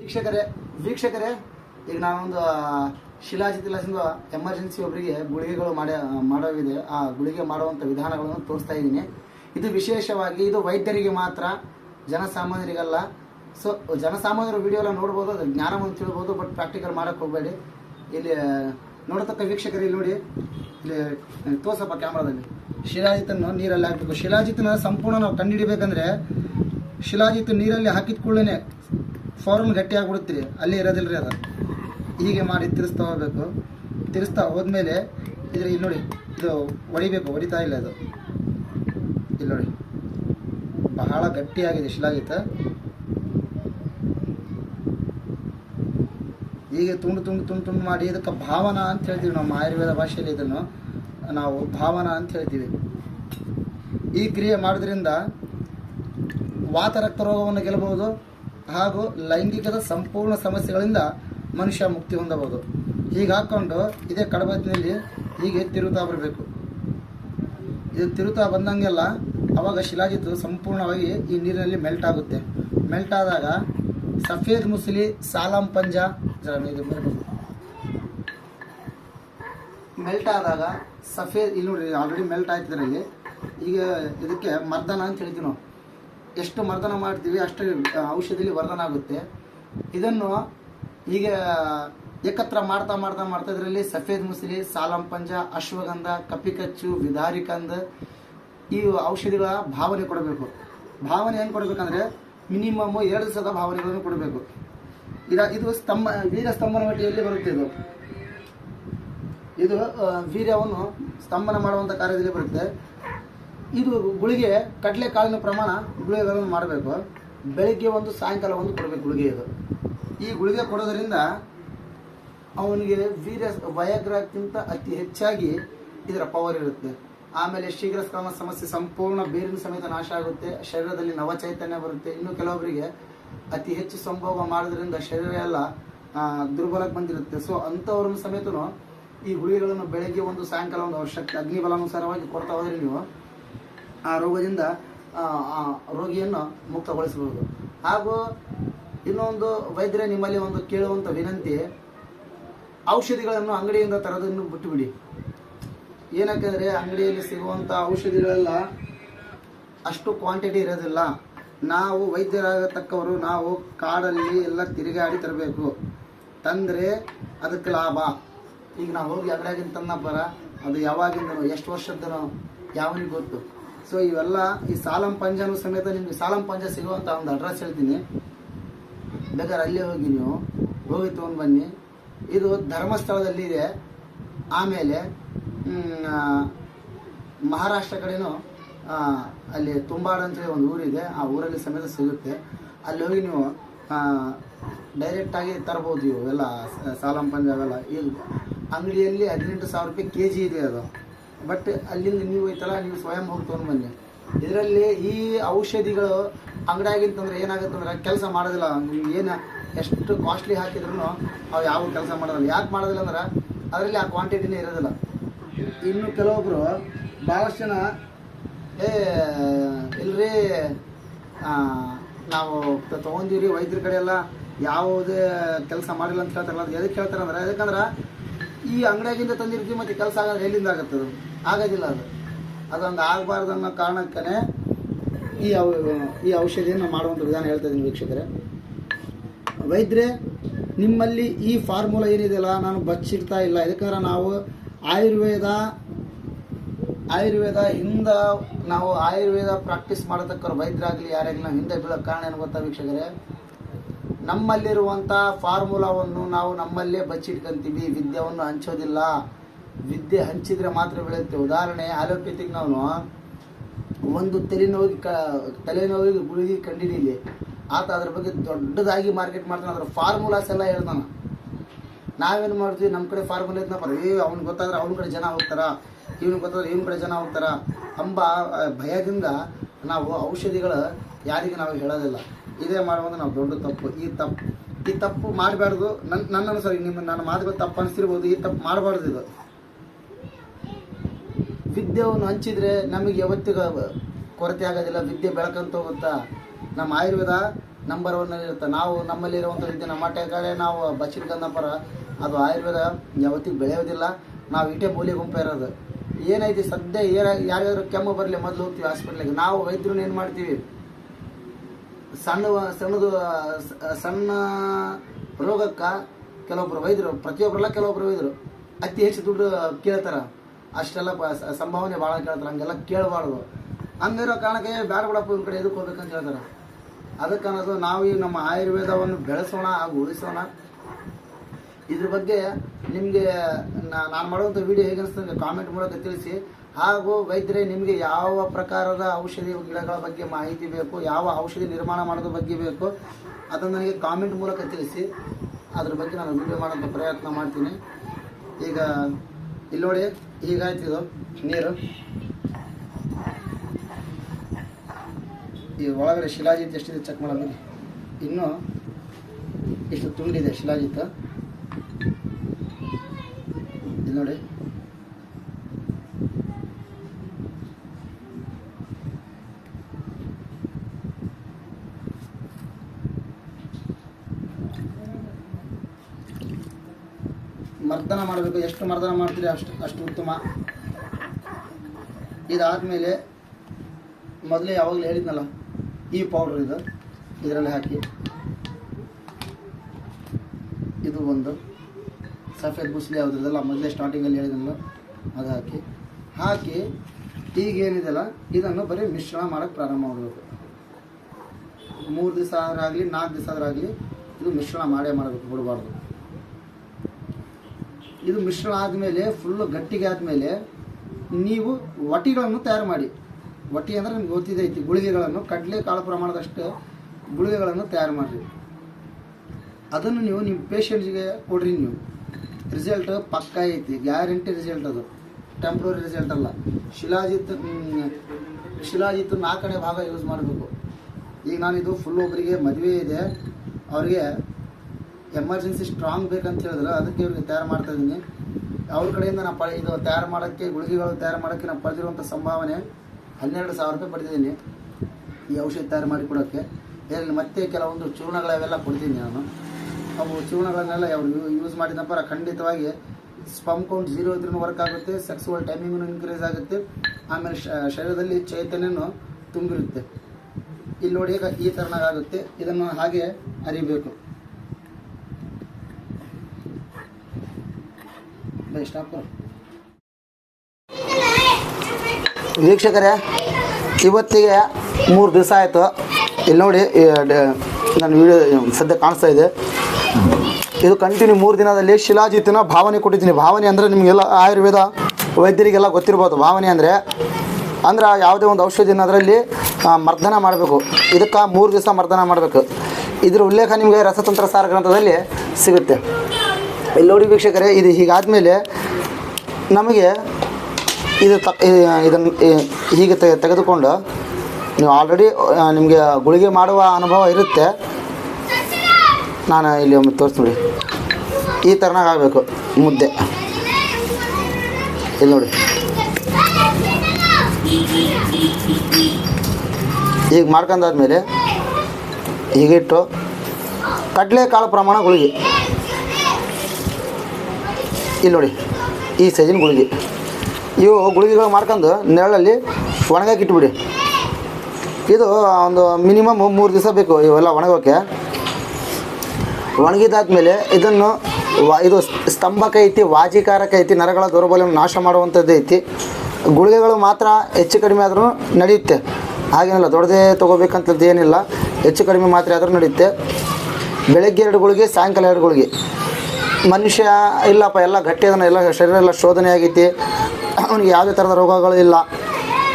ವೀಕ್ಷಕರೇ ವೀಕ್ಷಕರೇ, ಈಗ ನಾನೊಂದು ಶಿಲಾಜಿತ್ ಇಲಾಖೆಯಿಂದ ಎಮರ್ಜೆನ್ಸಿ ಒಬ್ಬರಿಗೆ ಗುಳಿಗೆಗಳು ಮಾಡಿ, ಮಾಡೋವಿದೆ. ಆ ಗುಳಿಗೆ ಮಾಡುವಂಥ ವಿಧಾನಗಳನ್ನು ತೋರಿಸ್ತಾ ಇದ್ದೀನಿ. ಇದು ವಿಶೇಷವಾಗಿ, ಇದು ವೈದ್ಯರಿಗೆ ಮಾತ್ರ, ಜನಸಾಮಾನ್ಯರಿಗಲ್ಲ. ಸೊ ಜನಸಾಮಾನ್ಯರು ವಿಡಿಯೋ ಎಲ್ಲ ನೋಡ್ಬೋದು, ಅದ್ರ ಜ್ಞಾನವನ್ನು ತಿಳ್ಬೋದು ಬಟ್ ಪ್ರಾಕ್ಟಿಕಲ್ ಮಾಡೋಕ್ಕೆ ಹೋಗಬೇಡಿ. ಇಲ್ಲಿ ನೋಡತಕ್ಕ ವೀಕ್ಷಕರಿಗೆ ನೋಡಿ. ಇಲ್ಲಿ, ತೋರ್ಸಪ್ಪ ಕ್ಯಾಮ್ರಾದಲ್ಲಿ. ಶಿಲಾಜಿತನ್ನು ನೀರಲ್ಲಿ ಹಾಕಬೇಕು. ಶಿಲಾಜಿತನ ಸಂಪೂರ್ಣ ನಾವು ಕಂಡುಹಿಡಿಬೇಕಂದ್ರೆ ಶಿಲಾಜಿತ್ ನೀರಲ್ಲಿ ಹಾಕಿದ ಕೂಡಲೇ ಫೌರನ್ ಗಟ್ಟಿ ಆಗ್ಬಿಡುತ್ತೀರಿ ಅಲ್ಲಿ ಇರೋದಿಲ್ಲ ರೀ ಅದು. ಹೀಗೆ ಮಾಡಿ ತಿರ್ಸ್ತಾ ಹೋಗ್ಬೇಕು. ತಿರ್ಸ್ತಾ ಹೋದ್ಮೇಲೆ ಇದ್ರ ಇಲ್ಲಿ ನೋಡಿ, ಇದು ಹೊಡಿಬೇಕು, ಹೊಡಿತಾ ಇಲ್ಲ ಅದು. ಇಲ್ಲಿ ನೋಡಿ. ಬಹಳ ಗಟ್ಟಿಯಾಗಿದೆ ಶಿಲಾಗಿತ್ತ ಹೀಗೆ ತುಂಡು ತುಂಡು ತುಂಡು ತುಂಡು ಮಾಡಿ ಇದಕ್ಕೆ ಭಾವನ ಅಂತ ಹೇಳ್ತೀವಿ ನಮ್ಮ ಆಯುರ್ವೇದ ಭಾಷೆಯಲ್ಲಿ ಇದನ್ನು. ನಾವು ಭಾವನ ಅಂತ ಹೇಳ್ತೀವಿ. ಈ ಕ್ರಿಯೆ ಮಾಡೋದ್ರಿಂದ ವಾತರಕ್ತ ರೋಗವನ್ನು ಗೆಲ್ಲಬಹುದು ಹಾಗೂ ಲೈಂಗಿಕದ ಸಂಪೂರ್ಣ ಸಮಸ್ಯೆಗಳಿಂದ ಮನುಷ್ಯ ಮುಕ್ತಿ ಹೊಂದಬಹುದು. ಹೀಗೆ ಹಾಕ್ಕೊಂಡು ಇದೇ ಕಡಬತ್ತಿನಲ್ಲಿ ಹೀಗೆ ತಿರುತ್ತಾ ಬರಬೇಕು. ಇದು ತಿರುತ್ತಾ ಬಂದಂಗೆಲ್ಲ ಅವಾಗ ಶಿಲಾಜಿತ್ತು ಸಂಪೂರ್ಣವಾಗಿ ಈ ನೀರಿನಲ್ಲಿ ಮೆಲ್ಟ್ ಆಗುತ್ತೆ. ಮೆಲ್ಟ್ ಆದಾಗ ಸಫೇದ್ ಮುಸಲಿ ಸಾಲಾಮ್ ಪಂಜ ಇದು ಮೆಲ್ಟ್ ಆದಾಗ ಸಫೇದ್, ಇಲ್ಲಿ ನೋಡಿ ಆಲ್ರೆಡಿ ಮೆಲ್ಟ್ ಆಯ್ತಿದ್ರಲ್ಲಿ ಈಗ ಇದಕ್ಕೆ ಮರ್ದನ ಅಂತ ಹೇಳ್ತೀವಿ ನಾವು. ಎಷ್ಟು ಮರ್ದನ ಮಾಡ್ತೀವಿ ಅಷ್ಟು ಔಷಧಿಲಿ ವರ್ಧನ ಆಗುತ್ತೆ. ಇದನ್ನು ಈಗ ಏಕತ್ರ ಮಾಡ್ತಾ ಮಾಡ್ತಾ ಮಾಡ್ತಾ ಇದರಲ್ಲಿ ಸಫೇದ್ ಮುಸಲಿ, ಸಾಲಂ ಪಂಜ, ಅಶ್ವಗಂಧ, ಕಪಿಕಚ್ಚು ವಿದಾರಿಕಂದ ಈ ಔಷಧಿಗಳ ಭಾವನೆ ಕೊಡಬೇಕು. ಭಾವನೆ ಹೆಂಗೆ ಕೊಡಬೇಕಂದ್ರೆ ಮಿನಿಮಮ್ ಎರಡು ದಿವಸದ ಭಾವನೆಗಳನ್ನು ಕೊಡಬೇಕು. ಇದ, ಇದು ಸ್ತಂಭ, ವೀರ ಸ್ತಂಭನ ಮಟ್ಟಿಯಲ್ಲಿ ಬರುತ್ತೆ ಇದು. ಇದು ವೀರ್ಯವನ್ನು ಸ್ತಂಭನ ಮಾಡುವಂಥ ಕಾರ್ಯದಲ್ಲಿ ಬರುತ್ತೆ. ಇದು ಗುಳಿಗೆ ಕಡಲೆ ಕಾಳಿನ ಪ್ರಮಾಣ ಗುಳಿಗೆಗಳನ್ನು ಮಾಡಬೇಕು. ಬೆಳಿಗ್ಗೆ ಒಂದು, ಸಾಯಂಕಾಲ ಒಂದು ಕೊಡಬೇಕು ಗುಳಿಗೆ ಇದು. ಈ ಗುಳಿಗೆ ಕೊಡೋದ್ರಿಂದ ಅವನಿಗೆ ವೀರ್ಯ ವಯಗ್ರಹಕ್ಕಿಂತ ಅತಿ ಹೆಚ್ಚಾಗಿ ಇದರ ಪವರ್ ಇರುತ್ತೆ. ಆಮೇಲೆ ಶೀಘ್ರಸ್ಖಲನ ಸಮಸ್ಯೆ ಸಂಪೂರ್ಣ ಬೇರಿನ ಸಮೇತ ನಾಶ ಆಗುತ್ತೆ. ಶರೀರದಲ್ಲಿ ನವಚೈತನ್ಯ ಬರುತ್ತೆ. ಇನ್ನು ಕೆಲವೊಬ್ಬರಿಗೆ ಅತಿ ಹೆಚ್ಚು ಸಂಭೋಗ ಮಾಡೋದ್ರಿಂದ ಶರೀರ ಎಲ್ಲ ದುರ್ಬಲಕ್ಕೆ ಬಂದಿರುತ್ತೆ. ಸೊ ಅಂಥವ್ರನ್ನ ಸಮೇತನು ಈ ಗುಳಿಗೆಗಳನ್ನು ಬೆಳಗ್ಗೆ ಒಂದು, ಸಾಯಂಕಾಲ ಒಂದು ಅವಶ್ಯಕತೆ. ಅಗ್ನಿಬಲಾನುಸಾರವಾಗಿ ಕೊಡ್ತಾ ಹೋದ್ರೆ ನೀವು ಆ ರೋಗದಿಂದ ರೋಗಿಯನ್ನು ಮುಕ್ತಗೊಳಿಸಬಹುದು. ಹಾಗೂ ಇನ್ನೊಂದು ವೈದ್ಯರ ನಿಮ್ಮಲ್ಲಿ ಒಂದು ಕೇಳುವಂಥ ವಿನಂತಿ, ಔಷಧಿಗಳನ್ನು ಅಂಗಡಿಯಿಂದ ತರೋದನ್ನು ಬಿಟ್ಟುಬಿಡಿ. ಏನಕ್ಕಂದರೆ ಅಂಗಡಿಯಲ್ಲಿ ಸಿಗುವಂಥ ಔಷಧಿಗಳೆಲ್ಲ ಅಷ್ಟು ಕ್ವಾಂಟಿಟಿ ಇರೋದಿಲ್ಲ. ನಾವು ವೈದ್ಯರಾಗತಕ್ಕವರು, ನಾವು ಕಾಡಲ್ಲಿ ಎಲ್ಲ ತಿರುಗಾಡಿ ತರಬೇಕು. ತಂದರೆ ಅದಕ್ಕೆ ಲಾಭ. ಈಗ ನಾವು ಹೋಗಿ ತನ್ನ ಬರ ಅದು ಯಾವಾಗಿಂದನೋ, ಎಷ್ಟು ವರ್ಷದ್ದನೋ, ಯಾವನಿಗೆ ಗೊತ್ತು? ಸೊ ಇವೆಲ್ಲ ಈ ಸಾಲಂ ಪಂಜನೂ ಸಮೇತ ನಿಮಗೆ ಸಾಲಂ ಪಂಜ ಸಿಗುವಂತ ಒಂದು ಅಡ್ರೆಸ್ ಹೇಳ್ತೀನಿ. ಬೇಕಾದ್ರೆ ಅಲ್ಲೇ ಹೋಗಿ ನೀವು. ಹೋಗಿ ತೊಗೊಂಡು ಬನ್ನಿ. ಇದು ಧರ್ಮಸ್ಥಳದಲ್ಲಿ ಇದೆ. ಆಮೇಲೆ ಮಹಾರಾಷ್ಟ್ರ ಕಡೆನೂ ಅಲ್ಲಿ ತುಂಬಾಡ ಅಂತೇಳಿ ಒಂದು ಊರಿದೆ. ಆ ಊರಲ್ಲಿ ಸಮೇತ ಸಿಗುತ್ತೆ. ಅಲ್ಲಿ ಹೋಗಿ ನೀವು ಡೈರೆಕ್ಟಾಗಿ ತರ್ಬೋದು ಇವು ಎಲ್ಲ ಸಾಲಂ ಪಂಜ ಅವೆಲ್ಲ ಅಂಗಡಿಯಲ್ಲಿ ಹದಿನೆಂಟು ಸಾವಿರ ರೂಪಾಯಿ ಕೆ ಜಿ ಇದೆ ಅದು. ಬಟ್ ಅಲ್ಲಿಂದ ನೀವು ಐತಲ್ಲ ನೀವು ಸ್ವಯಂ ಹೋಗಿ ತೊಗೊಂಡು ಬನ್ನಿ. ಇದರಲ್ಲಿ ಈ ಔಷಧಿಗಳು ಅಂಗಡಿಯಾಗಿತ್ತಂದ್ರೆ ಏನಾಗುತ್ತೆ ಅಂದ್ರೆ ಕೆಲಸ ಮಾಡೋದಿಲ್ಲ. ನೀವು ಏನು ಎಷ್ಟು ಕಾಸ್ಟ್ಲಿ ಹಾಕಿದ್ರು ಅವು ಯಾವ ಕೆಲಸ ಮಾಡೋದಿಲ್ಲ. ಯಾಕೆ ಮಾಡೋದಿಲ್ಲ ಅಂದ್ರೆ ಅದರಲ್ಲಿ ಆ ಕ್ವಾಂಟಿಟಿನೇ ಇರೋದಿಲ್ಲ. ಇನ್ನು ಕೆಲವೊಬ್ರು ಭಾಳಷ್ಟು ಜನ, ಏ, ಇಲ್ರಿ ನಾವು ತೊಗೊಂಡೀವಿ ರೀ ವೈದ್ಯರ ಕಡೆ ಎಲ್ಲ ಯಾವುದೇ ಕೆಲಸ ಮಾಡಿಲ್ಲ ಅಂತ ಹೇಳ್ತಾರಲ್ಲ, ಅದು ಎದಕ್ಕೆ ಹೇಳ್ತಾರೆ ಅಂದ್ರೆ ಯಾಕಂದ್ರೆ ಈ ಅಂಗಡಿಯಾಗಿಂದ ತಂದಿರ್ತೀವಿ ಮತ್ತೆ ಕೆಲಸ ಆಗೋದು ಎಲ್ಲಿಂದ ಅದು? ಆಗೋದಿಲ್ಲ ಅದು. ಅದೊಂದು ಆಗಬಾರ್ದು ಅನ್ನೋ ಕಾರಣಕ್ಕೇ ಈ ಈ ಔಷಧಿಯನ್ನು ಮಾಡುವಂಥ ವಿಧಾನ ಹೇಳ್ತಾ ಇದ್ದೀನಿ ವೀಕ್ಷಕರೇ. ವೈದ್ಯರೇ ನಿಮ್ಮಲ್ಲಿ ಈ ಫಾರ್ಮುಲಾ ಏನಿದೆಯಲ್ಲ, ನಾನು ಬಚ್ಚಿಡ್ತಾ ಇಲ್ಲ. ಯಾಕಂದ್ರೆ ನಾವು ಆಯುರ್ವೇದ ಆಯುರ್ವೇದ ಹಿಂದ ನಾವು ಆಯುರ್ವೇದ ಪ್ರಾಕ್ಟೀಸ್ ಮಾಡತಕ್ಕವ್ರು ವೈದ್ಯರಾಗಲಿ, ಯಾರಾಗಲಿ ನಾವು ಹಿಂದೆ ಬೀಳೋ ಕಾರಣ ಏನು ಗೊತ್ತಾ ವೀಕ್ಷಕರೇ? ನಮ್ಮಲ್ಲಿರುವಂಥ ಫಾರ್ಮುಲಾವನ್ನು ನಾವು ನಮ್ಮಲ್ಲೇ ಬಚ್ಚಿಟ್ಕೊಂತೀವಿ ವಿದ್ಯೆಯನ್ನು ಹಂಚೋದಿಲ್ಲ. ವಿದ್ಯೆ ಹಂಚಿದ್ರೆ ಮಾತ್ರ ಬೆಳೆಯುತ್ತೆ. ಉದಾಹರಣೆ ಆಲೋಪ್ಯತಿಗೆ ನಾವು ಒಂದು ತಲೆನೋವಿಗೆ ಕ, ತಲೆನೋವಿಗೆ ಗುಳಿಗೆ ಕಂಡಿಡೀಲಿ. ಆತ ಅದ್ರ ಬಗ್ಗೆ ದೊಡ್ಡದಾಗಿ ಮಾರ್ಕೆಟ್ ಮಾಡ್ತಾನೆ, ಅದ್ರ ಫಾರ್ಮುಲಾಸ್ ಎಲ್ಲ ಹೇಳ್ತಾನೆ. ನಾವೇನು ಮಾಡ್ತೀವಿ ನಮ್ಮ ಕಡೆ ಫಾರ್ಮುಲಾ ಇದ್ನಪ್ಪ ಏ, ಅವ್ನು ಗೊತ್ತಾದ್ರೆ ಅವ್ನ ಕಡೆ ಜನ ಹೋಗ್ತಾರ ಇವ್ನಿಗೆ ಗೊತ್ತಾದ್ರೆ ಇವ್ನ ಕಡೆ ಜನ ಹೋಗ್ತಾರ. ಅಂಬ, ಭಯದಿಂದ ನಾವು ಔಷಧಿಗಳು ಯಾರಿಗೂ ನಾವು ಹೇಳೋದಿಲ್ಲ. ಇದೇ ಮಾಡುವಂದ್ರೆ ನಾವು ದೊಡ್ಡ ತಪ್ಪು. ಈ ತಪ್ಪು ಈ ತಪ್ಪು ಮಾಡಬಾರ್ದು. ನನ್ನ ನನ್ನ ಸರಿ ನಿಮ್ಮ, ನನ್ನ ಮಾತುಗಳು ತಪ್ಪು ಅನಿಸಿರ್ಬೋದು ಈ ತಪ್ಪು ಮಾಡಬಾರ್ದು ಇದು. ವಿದ್ಯೆಯನ್ನು ಹಂಚಿದ್ರೆ ನಮಗೆ ಯಾವತ್ತಿಗೂ ಕೊರತೆ ಆಗೋದಿಲ್ಲ. ವಿದ್ಯೆ ಬೆಳಕಂತ ಹೋಗುತ್ತಾ? ನಮ್ಮ ಆಯುರ್ವೇದ ನಂಬರ್ ಒನ್ ಇರುತ್ತೆ. ನಾವು ನಮ್ಮಲ್ಲಿ ಇರುವಂಥ ವಿದ್ಯೆ ನಮ್ಮ ಟೇಕಾಳೆ ನಾವು ಬಚ್ಚಿನ ಗಂಧಪರ ಅದು ಆಯುರ್ವೇದ ಯಾವತ್ತಿಗೂ ಬೆಳೆಯೋದಿಲ್ಲ. ನಾವು ಇಟೇ ಮೂಲೆ ಗುಂಪು ಇರೋದು. ಏನೈತಿ ಸದ್ಯ ಏನ ಯಾರಿಗಾದ್ರೂ ಕೆಮ್ಮು ಬರಲಿ, ಮೊದಲು ಹೋಗ್ತೀವಿ ಹಾಸ್ಪಿಟ್ಲಿಗೆ ನಾವು ವೈದ್ಯರು ಏನು ಮಾಡ್ತೀವಿ? ಸಣ್ಣ ಸಣ್ಣದು ಸಣ್ಣ ರೋಗಕ್ಕೆ ಕೆಲವೊಬ್ರು ವೈದ್ಯರು ಪ್ರತಿಯೊಬ್ಬರಲ್ಲ ಕೆಲವೊಬ್ರು ವೈದ್ಯರು ಅತಿ ಹೆಚ್ಚು ದುಡ್ಡು ಕೇಳ್ತಾರೆ. ಅಷ್ಟೆಲ್ಲ ಸಂಭಾವನೆ ಭಾಳ ಕೇಳ್ತಾರೆ, ಹಂಗೆಲ್ಲ ಕೇಳಬಾರ್ದು. ಹಂಗಿರೋ ಕಾರಣಕ್ಕೆ ಬೇಡ ಬಿಡಪ್ಪ ಇವ್ರ ಕಡೆ ಎದಕ್ಕೆ ಹೋಗ್ಬೇಕಂತ ಹೇಳ್ತಾರೆ. ಅದಕ್ಕೆ ಅನ್ನೋದು ನಾವು ಈ ನಮ್ಮ ಆಯುರ್ವೇದವನ್ನು ಬೆಳೆಸೋಣ ಹಾಗೂ ಉಳಿಸೋಣ. ಇದ್ರ ಬಗ್ಗೆ ನಿಮಗೆ ನಾನು ಮಾಡುವಂಥ ವಿಡಿಯೋ ಹೇಗೆ ಅನಿಸ್ತದೆ ಕಾಮೆಂಟ್ ಮೂಲಕ ತಿಳಿಸಿ. ಹಾಗೂ ವೈದ್ಯರೇ, ನಿಮಗೆ ಯಾವ ಪ್ರಕಾರದ ಔಷಧಿ ಗಿಡಗಳ ಬಗ್ಗೆ ಮಾಹಿತಿ ಬೇಕು, ಯಾವ ಔಷಧಿ ನಿರ್ಮಾಣ ಮಾಡೋದ್ರ ಬಗ್ಗೆ ಬೇಕು, ಅದನ್ನು ನನಗೆ ಕಾಮೆಂಟ್ ಮೂಲಕ ತಿಳಿಸಿ. ಅದ್ರ ಬಗ್ಗೆ ನಾನು ವಿಡಿಯೋ ಮಾಡೋಂಥ ಪ್ರಯತ್ನ ಮಾಡ್ತೀನಿ. ಈಗ ಇಲ್ಲಿ ನೋಡಿ ಇದು ನೀರು. ಈ ಒಳಗಡೆ ಶಿಲಾಜಿತ್ ಎಷ್ಟಿದೆ ಚೆಕ್ ಮಾಡೋದು ಇನ್ನೂ ಇಷ್ಟು ತುಂಡಿದೆ ಶಿಲಾಜಿತ್. ಇಲ್ಲಿ ನೋಡಿ. ಮರ್ದನ ಮಾಡಬೇಕು, ಎಷ್ಟು ಮರ್ದನ ಮಾಡ್ತೀರಿ ಅಷ್ಟು ಅಷ್ಟು ಉತ್ತಮ. ಇದಾದಮೇಲೆ ಮೊದಲೇ ಯಾವಾಗಲೂ ಹೇಳಿದ್ನಲ್ಲ, ಈ ಪೌಡ್ರ್ ಇದು, ಇದರಲ್ಲಿ ಹಾಕಿ. ಇದು ಒಂದು ಸಫೇದ್ ಬುಸ್ಲಿ ಯಾವುದಿಲ್ಲ ಮೊದಲೇ ಸ್ಟಾರ್ಟಿಂಗಲ್ಲಿ ಹೇಳಿದ್ನಲ್ಲ, ಅದು ಹಾಕಿ. ಹಾಕಿ ಈಗ ಏನಿದೆಯಲ್ಲ ಇದನ್ನು ಬರೀ ಮಿಶ್ರಣ ಮಾಡೋಕ್ಕೆ ಪ್ರಾರಂಭ ಮಾಡಬೇಕು. ಮೂರು ದಿವಸ ಆದ್ರಾಗಲಿ ನಾಲ್ಕು ದಿವಸ ಆದ್ರಾಗಲಿ ಇದು ಮಿಶ್ರಣ ಮಾಡೇ ಮಾಡಬೇಕು, ಬಿಡಬಾರ್ದು. ಇದು ಮಿಶ್ರಣ ಆದಮೇಲೆ ಫುಲ್ಲು ಗಟ್ಟಿಗೆ ಆದಮೇಲೆ ನೀವು ವಟಿಗಳನ್ನು ತಯಾರು ಮಾಡಿ. ವಟಿ ಅಂದರೆ ನಿಮ್ಗೆ ಗೊತ್ತಿದೆ ಐತಿ, ಗುಳಿಗೆಗಳನ್ನು ಕಡಲೆ ಕಾಳು ಪ್ರಮಾಣದಷ್ಟು ಗುಳಿಗೆಗಳನ್ನು ತಯಾರು ಮಾಡಿರಿ. ಅದನ್ನು ನೀವು ನಿಮ್ಮ ಪೇಷಂಟ್ಸ್ಗೆ ಕೊಡ್ರಿ ನೀವು. ರಿಸಲ್ಟ್ ಪಕ್ಕ ಐತಿ ಗ್ಯಾರಂಟಿ ರಿಸಲ್ಟ್ ಅದು. ಟೆಂಪ್ರರಿ ರಿಸಲ್ಟ್ ಅಲ್ಲ. ಶಿಲಾಜಿತ್ ಶಿಲಾಜಿತ್ ನಾಲ್ಕನೇ ಭಾಗ ಯೂಸ್ ಮಾಡಬೇಕು. ಈಗ ನಾನಿದು ಫುಲ್ ಒಬ್ಬರಿಗೆ ಮದುವೆ ಇದೆ. ಅವ್ರಿಗೆ ಎಮರ್ಜೆನ್ಸಿ ಸ್ಟ್ರಾಂಗ್ ಬೇಕಂತ ಹೇಳಿದ್ರೆ ಅದಕ್ಕೆ ಇವ್ರಿಗೆ ತಯಾರು ಮಾಡ್ತಾ ಇದ್ದೀನಿ. ಅವ್ರ ಕಡೆಯಿಂದ ನಾನು ಪಡೆ ಇದು ತಯಾರು ಮಾಡೋಕ್ಕೆ, ಗುಳಿಗೆಗಳು ತಯಾರು ಮಾಡೋಕ್ಕೆ ನಾನು ಪಡೆದಿರುವಂಥ ಸಂಭಾವನೆ ಹನ್ನೆರಡು ಸಾವಿರ ರೂಪಾಯಿ ಪಡೆದಿದ್ದೀನಿ. ಈ ಔಷಧ ತಯಾರು ಮಾಡಿ ಕೊಡೋಕ್ಕೆ. ಇದರಲ್ಲಿ ಮತ್ತೆ ಕೆಲವೊಂದು ಚೂರ್ಣಗಳವೆಲ್ಲ ಕೊಡ್ತೀನಿ ನಾನು. ಅವು ಚೂರ್ಣಗಳನ್ನೆಲ್ಲ ಅವ್ರು ಯೂಸ್ ಮಾಡಿದ ನಂತರ ಖಂಡಿತವಾಗಿ ಸ್ಪಮ್ ಕೌಂಟ್ ಜೀರೋ ಇದ್ರೂ ವರ್ಕ್ ಆಗುತ್ತೆ ಸೆಕ್ಸುವಲ್ ಟೈಮಿಂಗ್ನು ಇನ್ಕ್ರೀಸ್ ಆಗುತ್ತೆ, ಆಮೇಲೆ ಶರೀರದಲ್ಲಿ ಚೈತನ್ಯನು ತುಂಬಿರುತ್ತೆ. ಇಲ್ಲಿ ನೋಡಿ ಈ ಥರನಾಗುತ್ತೆ ಇದನ್ನು ಹಾಗೆ ಅರಿಬೇಕು. ವೀಕ್ಷಕರೇ, ಇವತ್ತಿಗೆ ಮೂರು ದಿವಸ ಆಯಿತು. ಇಲ್ಲಿ ನೋಡಿ ನನ್ನ ವಿಡಿಯೋ ಸದ್ಯ ಕಾಣಿಸ್ತಾ ಇದೆ. ಇದು ಕಂಟಿನ್ಯೂ ಮೂರು ದಿನದಲ್ಲಿ ಶಿಲಾಜಿತ್ತಿನ ಭಾವನೆ ಕೊಟ್ಟಿದ್ದೀನಿ. ಭಾವನೆ ಅಂದರೆ ನಿಮಗೆಲ್ಲ ಆಯುರ್ವೇದ ವೈದ್ಯರಿಗೆಲ್ಲ ಗೊತ್ತಿರ್ಬೋದು. ಭಾವನೆ ಅಂದರೆ, ಅಂದ್ರೆ ಯಾವುದೇ ಒಂದು ಔಷಧಿನ ಅದರಲ್ಲಿ ಮರ್ದನ ಮಾಡಬೇಕು. ಇದಕ್ಕೆ ಮೂರು ದಿವಸ ಮರ್ದನ ಮಾಡಬೇಕು. ಇದರ ಉಲ್ಲೇಖ ನಿಮಗೆ ರಸತಂತ್ರ ಸಾರ ಗ್ರಂಥದಲ್ಲಿ ಸಿಗುತ್ತೆ. ಇಲ್ಲಿ ನೋಡಿ ವೀಕ್ಷಕರೇ, ಇದು ಹೀಗಾದಮೇಲೆ ನಮಗೆ ಇದು ತ ಇದನ್ನು ಹೀಗೆ ತೆಗೆ- ತೆಗೆದುಕೊಂಡು ನೀವು ಆಲ್ರೆಡಿ ನಿಮಗೆ ಗುಳಿಗೆ ಮಾಡುವ ಅನುಭವ ಇರುತ್ತೆ. ನಾನು ಇಲ್ಲಿ ಒಮ್ಮೆ ತೋರಿಸ್ಬಿಡಿ ಈ ಥರನಾಗ ಆಗಬೇಕು, ಮುದ್ದೆ. ಇಲ್ಲಿ ನೋಡಿ. ಈಗ ಮಾಡ್ಕೊಂಡಾದ್ಮೇಲೆ ಹೀಗಿಟ್ಟು ಕಡಲೆಕಾಳು ಪ್ರಮಾಣ ಗುಳಿಗೆ. ಇಲ್ಲಿ ನೋಡಿ. ಈ ಸೈಜಿನ ಗುಳಿಗೆ. ಇವು ಗುಳಿಗೆಗಳು ಮಾಡ್ಕೊಂಡು ನೆರಳಲ್ಲಿ ಒಣಗಕ್ಕೆ ಇಟ್ಬಿಡಿ. ಇದು ಒಂದು ಮಿನಿಮಮ್ ಮೂರು ದಿವಸ ಬೇಕು ಇವೆಲ್ಲ ಒಣಗೋಕ್ಕೆ ಒಣಗಿದಾದ್ಮೇಲೆ ಇದನ್ನು ಇದು ಸ್ತಂಭಕ ಐತಿ ವಾಜಿಕಾರಕ ಐತಿ, ನರಗಳ ದೌರ್ಬಲ್ಯವನ್ನು ನಾಶ ಮಾಡುವಂಥದ್ದು ಐತಿ. ಗುಳಿಗೆಗಳು ಮಾತ್ರ ಹೆಚ್ಚು ಕಡಿಮೆ ಆದರೂ ನಡೆಯುತ್ತೆ. ಹಾಗೇನಿಲ್ಲ, ದೊಡ್ಡದೇ ತೊಗೋಬೇಕಂತದ್ದು ಏನಿಲ್ಲ. ಹೆಚ್ಚು ಕಡಿಮೆ ಮಾತ್ರ ಆದರೂ ನಡೆಯುತ್ತೆ. ಬೆಳಗ್ಗೆ ಎರಡು ಗುಳಿಗೆ, ಸಾಯಂಕಾಲ ಎರಡು ಗುಳಿಗೆ. ಮನುಷ್ಯ ಇಲ್ಲಪ್ಪ, ಎಲ್ಲ ಗಟ್ಟಿ ಅದನ್ನ ಎಲ್ಲ ಶರೀರ ಎಲ್ಲ ಶೋಧನೆ ಆಗೈತಿ. ಅವ್ನಿಗೆ ಯಾವುದೇ ಥರದ ರೋಗಗಳು ಇಲ್ಲ.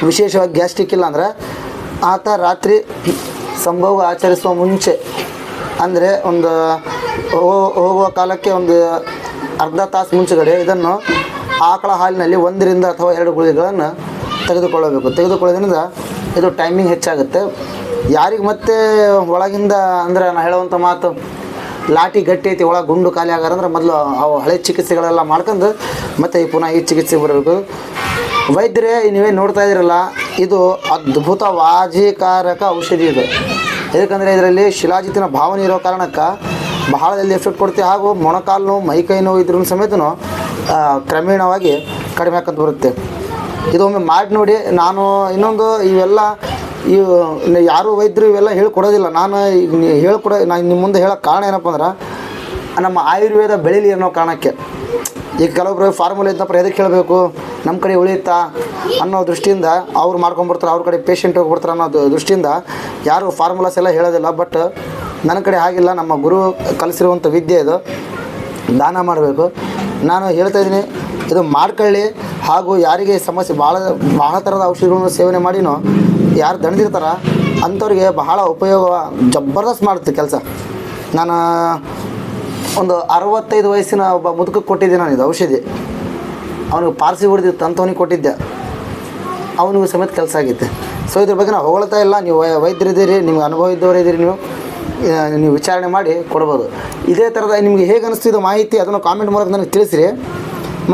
ವಿಶೇಷವಾಗಿ ಗ್ಯಾಸ್ಟ್ರಿಕ್ ಇಲ್ಲ ಅಂದರೆ ಆತ ರಾತ್ರಿ ಸಂಭೋಗ ಆಚರಿಸುವ ಮುಂಚೆ ಅಂದರೆ ಒಂದು ಹೋಗುವ ಕಾಲಕ್ಕೆ ಒಂದು ಅರ್ಧ ತಾಸು ಮುಂಚೆಗಡೆ ಇದನ್ನು ಆಕಳ ಹಾಲಿನಲ್ಲಿ ಒಂದರಿಂದ ಅಥವಾ ಎರಡು ಗುಳಿಗಳನ್ನು ತೆಗೆದುಕೊಳ್ಳಬೇಕು. ತೆಗೆದುಕೊಳ್ಳೋದ್ರಿಂದ ಇದು ಟೈಮಿಂಗ್ ಹೆಚ್ಚಾಗುತ್ತೆ. ಯಾರಿಗೆ ಮತ್ತೆ ಒಳಗಿಂದ ಅಂದರೆ ನಾನು ಹೇಳುವಂಥ ಮಾತು ಲಾಟಿ ಗಟ್ಟಿ ಐತಿ, ಒಳಗೆ ಗುಂಡು ಖಾಲಿ ಆಗಾರಂದ್ರೆ ಮೊದಲು ಅವು ಹಳೆ ಚಿಕಿತ್ಸೆಗಳೆಲ್ಲ ಮಾಡ್ಕೊಂಡು ಮತ್ತೆ ಪುನಃ ಈ ಚಿಕಿತ್ಸೆಗೆ ಬರಬೇಕು. ವೈದ್ಯರೇ, ನೀವೇ ನೋಡ್ತಾ ಇದ್ದೀರಲ್ಲ, ಇದು ಅದ್ಭುತ ವಾಜಿಕಾರಕ ಔಷಧಿ ಇದು. ಯಾಕಂದರೆ ಇದರಲ್ಲಿ ಶಿಲಾಜಿತಿನ ಭಾವನೆ ಇರೋ ಕಾರಣಕ್ಕೆ ಜಲ್ದಿ ಎಫೆಕ್ಟ್ ಕೊಡುತ್ತೆ ಹಾಗೂ ಮೊಣಕಾಲು ನೋವು ಮೈಕೈ ನೋವು ಇದ್ರೂ ಸಮೇತನೂ ಕ್ರಮೇಣವಾಗಿ ಕಡಿಮೆ ಆಕಂತ ಬರುತ್ತೆ. ಇದೊಮ್ಮೆ ಮಾಡಿ ನೋಡಿ, ನಾನು ಇನ್ನೊಂದು ಇವೆಲ್ಲ ಇವು ಯಾರು ವೈದ್ಯರು ಇವೆಲ್ಲ ಹೇಳ್ಕೊಡೋದಿಲ್ಲ. ನಾನು ಈಗ ಹೇಳ್ಕೊಡೋ ನಾನು ನಿಮ್ಮ ಮುಂದೆ ಹೇಳೋ ಕಾರಣ ಏನಪ್ಪ ಅಂದ್ರೆ, ನಮ್ಮ ಆಯುರ್ವೇದ ಬೆಳೀಲಿ ಅನ್ನೋ ಕಾರಣಕ್ಕೆ. ಈಗ ಕೆಲವೊಬ್ರು ಫಾರ್ಮುಲಾ ಇದ್ದಪ್ಪ ಎದಕ್ಕೆ ಹೇಳಬೇಕು? ನಮ್ಮ ಕಡೆ ಉಳಿಯುತ್ತಾ ಅನ್ನೋ ದೃಷ್ಟಿಯಿಂದ ಅವ್ರು ಮಾಡ್ಕೊಂಬರ್ತಾರೆ ಅವ್ರ ಕಡೆ ಪೇಷಂಟ್ ಹೋಗ್ಬಿಡ್ತಾರೆ ಅನ್ನೋ ದೃಷ್ಟಿಯಿಂದ ಯಾರು ಫಾರ್ಮುಲಾಸ್ ಎಲ್ಲ ಹೇಳೋದಿಲ್ಲ. ಬಟ್ ನನ್ನ ಕಡೆ ಹಾಗಿಲ್ಲ. ನಮ್ಮ ಗುರು ಕಲಿಸಿರುವಂಥ ವಿದ್ಯೆ ಇದು. ದಾನ ಮಾಡಬೇಕು. ನಾನು ಹೇಳ್ತಾ ಇದ್ದೀನಿ, ಇದು ಮಾಡ್ಕೊಳ್ಳಿ. ಹಾಗೂ ಯಾರಿಗೆ ಸಮಸ್ಯೆ ಭಾಳ ಭಾಳ ಥರದ ಔಷಧಿಗಳನ್ನು ಸೇವನೆ ಮಾಡಿನೋ, ಯಾರು ದಣಿದಿರ್ತಾರ, ಅಂಥವ್ರಿಗೆ ಬಹಳ ಉಪಯೋಗ ಜಬರ್ದಸ್ತ್ ಮಾಡುತ್ತೆ ಕೆಲಸ. ನಾನು ಒಂದು ಅರವತ್ತೈದು ವಯಸ್ಸಿನ ಒಬ್ಬ ಮುದುಕಕ್ಕೆ ಕೊಟ್ಟಿದ್ದೆ ನಾನು ಇದು ಔಷಧಿ. ಅವನಿಗೆ ಪಾರ್ಸಿ ಹೊಡೆದಿತ್ತು ಅಂಥವನಿಗೆ ಕೊಟ್ಟಿದ್ದೆ. ಅವನಿಗೂ ಸಮೇತ ಕೆಲಸ ಆಗೈತೆ ಸೊ ಇದ್ರ ಬಗ್ಗೆ ನಾವು ಹೊಗಳ್ತಾ ಇಲ್ಲ. ನೀವು ವೈದ್ಯರಿದ್ದೀರಿ, ನಿಮ್ಗೆ ಅನುಭವ ಇದ್ದವರು ಇದ್ದೀರಿ, ನೀವು ನೀವು ವಿಚಾರಣೆ ಮಾಡಿ ಕೊಡ್ಬೋದು. ಇದೇ ಥರದ ನಿಮಗೆ ಹೇಗೆ ಅನಿಸ್ತಿದ್ದು ಮಾಹಿತಿ ಅದನ್ನು ಕಾಮೆಂಟ್ ಮೂಲಕ ನನಗೆ ತಿಳಿಸ್ರಿ.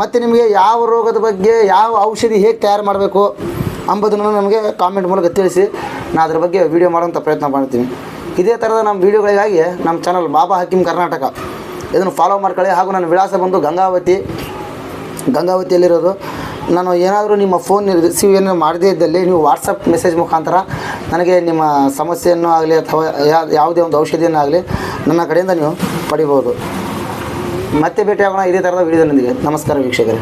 ಮತ್ತು ನಿಮಗೆ ಯಾವ ರೋಗದ ಬಗ್ಗೆ ಯಾವ ಔಷಧಿ ಹೇಗೆ ತಯಾರು ಮಾಡಬೇಕು ಅಂಬುದನ್ನು ನಮಗೆ ಕಾಮೆಂಟ್ ಮೂಲಕ ತಿಳಿಸಿ. ನಾನು ಅದ್ರ ಬಗ್ಗೆ ವೀಡಿಯೋ ಮಾಡೋಂಥ ಪ್ರಯತ್ನ ಮಾಡ್ತೀನಿ. ಇದೇ ಥರದ ನಮ್ಮ ವೀಡಿಯೋಗಳಿಗಾಗಿ ನಮ್ಮ ಚಾನಲ್ ಬಾಬಾ ಹಕೀಮ್ ಕರ್ನಾಟಕ. ಇದನ್ನು ಫಾಲೋ ಮಾಡ್ಕೊಳ್ಳಿ. ಹಾಗೂ ನನ್ನ ವಿಳಾಸ ಬಂದು ಗಂಗಾವತಿ. ಗಂಗಾವತಿಯಲ್ಲಿರೋದು. ನಾನು ಏನಾದರೂ ನಿಮ್ಮ ಫೋನ್ ರಿಸೀವ್ ಏನು ಮಾಡದೇ ಇದ್ದಲ್ಲಿ ನೀವು ವಾಟ್ಸಪ್ ಮೆಸೇಜ್ ಮುಖಾಂತರ ನನಗೆ ನಿಮ್ಮ ಸಮಸ್ಯೆಯನ್ನು ಆಗಲಿ ಅಥವಾ ಯಾವುದೇ ಒಂದು ಔಷಧಿಯನ್ನು ಆಗಲಿ ನನ್ನ ಕಡೆಯಿಂದ ನೀವು ಪಡಿಬೋದು ಮತ್ತೆ ಭೇಟಿಯಾಗೋಣ ಇದೇ ಥರದ ವಿಡಿಯೋದೊಂದಿಗೆ ನಮಸ್ಕಾರ ವೀಕ್ಷಕರೇ.